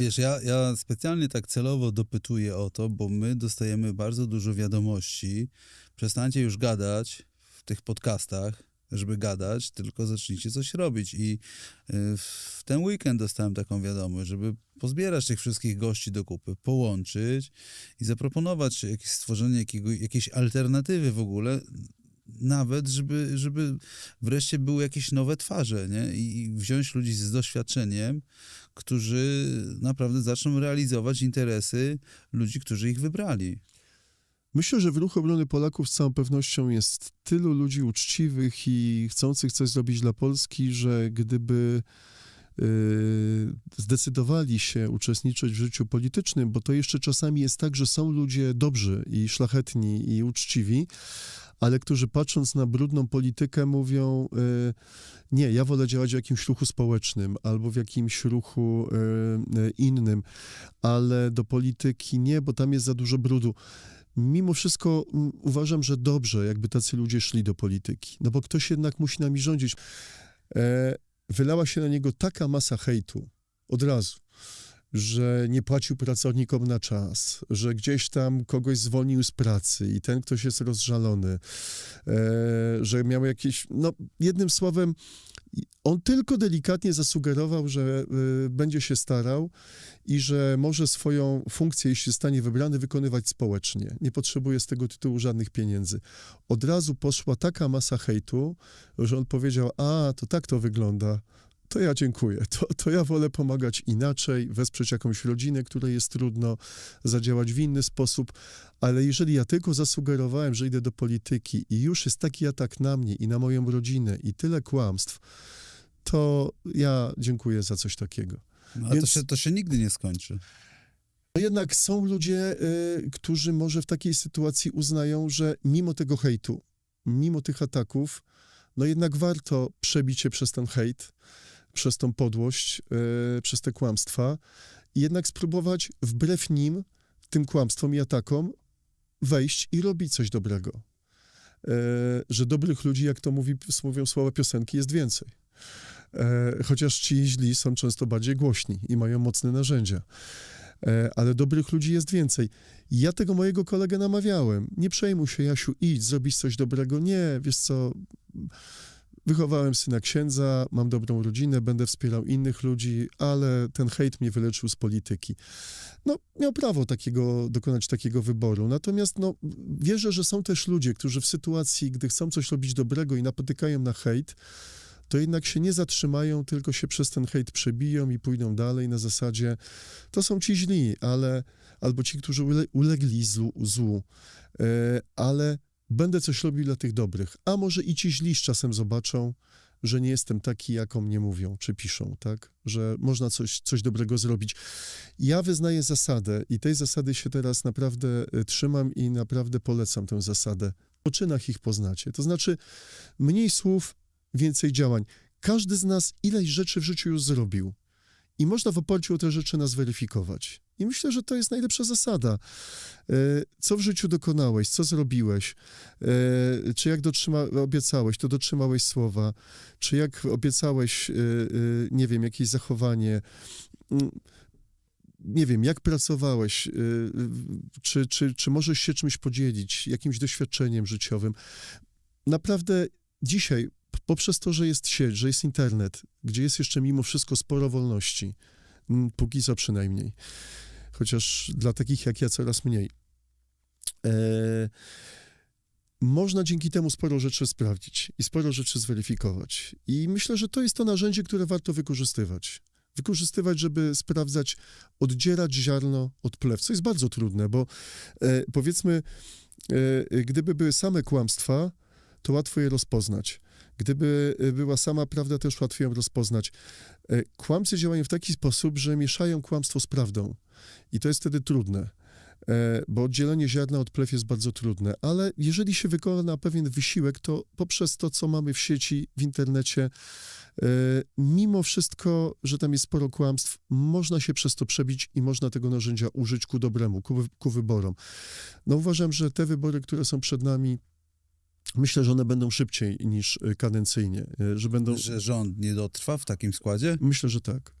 Wiesz, ja, ja specjalnie tak celowo dopytuję o to, bo my dostajemy bardzo dużo wiadomości. Przestańcie już gadać w tych podcastach, żeby gadać, tylko zacznijcie coś robić. I y, w ten weekend dostałem taką wiadomość, żeby pozbierać tych wszystkich gości do kupy, połączyć i zaproponować jakieś stworzenie jakiego, jakiejś alternatywy w ogóle, nawet, żeby, żeby wreszcie były jakieś nowe twarze, nie? I wziąć ludzi z doświadczeniem, którzy naprawdę zaczną realizować interesy ludzi, którzy ich wybrali. Myślę, że w ruchu obrony Polaków z całą pewnością jest tylu ludzi uczciwych i chcących coś zrobić dla Polski, że gdyby yy, zdecydowali się uczestniczyć w życiu politycznym, bo to jeszcze czasami jest tak, że są ludzie dobrzy i szlachetni i uczciwi, ale którzy patrząc na brudną politykę mówią, yy, nie, ja wolę działać w jakimś ruchu społecznym albo w jakimś ruchu yy, yy, innym, ale do polityki nie, bo tam jest za dużo brudu mimo wszystko uważam, że dobrze, jakby tacy ludzie szli do polityki. No bo ktoś jednak musi nami rządzić. E, wylała się na niego taka masa hejtu od razu, że nie płacił pracownikom na czas, że gdzieś tam kogoś zwolnił z pracy i ten ktoś jest rozżalony, e, że miał jakieś. No, jednym słowem, on tylko delikatnie zasugerował, że y, będzie się starał i że może swoją funkcję, jeśli zostanie wybrany, wykonywać społecznie. Nie potrzebuje z tego tytułu żadnych pieniędzy. Od razu poszła taka masa hejtu, że on powiedział: A, to tak to wygląda. To ja dziękuję. To, to ja wolę pomagać inaczej, wesprzeć jakąś rodzinę, której jest trudno, zadziałać w inny sposób. Ale jeżeli ja tylko zasugerowałem, że idę do polityki i już jest taki atak na mnie i na moją rodzinę i tyle kłamstw, to ja dziękuję za coś takiego. No, A to, się, to się nigdy nie skończy. No jednak są ludzie, y, którzy może w takiej sytuacji uznają, że mimo tego hejtu, mimo tych ataków, no jednak warto przebić się przez ten hejt, przez tą podłość, y, przez te kłamstwa jednak spróbować wbrew nim, tym kłamstwom i atakom, wejść i robić coś dobrego. Y, że dobrych ludzi, jak to mówi, mówią słowa piosenki, jest więcej. E, chociaż ci źli są często bardziej głośni i mają mocne narzędzia. Ale dobrych ludzi jest więcej. Ja tego mojego kolegę namawiałem. Nie przejmuj się, Jasiu, idź, zrobić coś dobrego. Nie, wiesz co, wychowałem syna księdza, mam dobrą rodzinę, będę wspierał innych ludzi, ale ten hejt mnie wyleczył z polityki. No, miał prawo takiego, dokonać takiego wyboru. Natomiast, no, wierzę, że są też ludzie, którzy w sytuacji, gdy chcą coś robić dobrego i napotykają na hejt, to jednak się nie zatrzymają, tylko się przez ten hejt przebiją i pójdą dalej na zasadzie, to są ci źli, ale, albo ci, którzy ule, ulegli złu, złu e, ale będę coś robił dla tych dobrych. A może i ci źli z czasem zobaczą, że nie jestem taki, jak o mnie mówią, czy piszą, tak? Że można coś, coś dobrego zrobić. Ja wyznaję zasadę i tej zasady się teraz naprawdę e, trzymam i naprawdę polecam tę zasadę. Po czynach ich poznacie. To znaczy, mniej słów, więcej działań. Każdy z nas ileś rzeczy w życiu już zrobił. I można w oparciu o te rzeczy nas weryfikować. I myślę, że to jest najlepsza zasada. E, Co w życiu dokonałeś, co zrobiłeś, E, czy jak dotrzyma, obiecałeś, to dotrzymałeś słowa, czy jak obiecałeś, e, nie wiem, jakieś zachowanie, mm, nie wiem, jak pracowałeś, czy, czy, czy możesz się czymś podzielić, jakimś doświadczeniem życiowym. Naprawdę dzisiaj, poprzez to, że jest sieć, że jest internet, gdzie jest jeszcze mimo wszystko sporo wolności, póki co przynajmniej, chociaż dla takich jak ja coraz mniej, e, można dzięki temu sporo rzeczy sprawdzić i sporo rzeczy zweryfikować. I myślę, że to jest to narzędzie, które warto wykorzystywać. Wykorzystywać, żeby sprawdzać, oddzierać ziarno od plew, co jest bardzo trudne, bo e, powiedzmy, e, gdyby były same kłamstwa, to łatwo je rozpoznać. Gdyby e, była sama prawda, też łatwiej ją rozpoznać. E, Kłamcy działają w taki sposób, że mieszają kłamstwo z prawdą. I to jest wtedy trudne, e, bo oddzielenie ziarna od plew jest bardzo trudne. Ale jeżeli się wykona pewien wysiłek, to poprzez to, co mamy w sieci, w internecie, e, mimo wszystko, że tam jest sporo kłamstw, można się przez to przebić i można tego narzędzia użyć ku dobremu, ku, ku wyborom. No uważam, że te wybory, które są przed nami, myślę, że one będą szybciej niż e, kadencyjnie, e, że będą... Że rząd nie dotrwa w takim składzie? Myślę, że tak.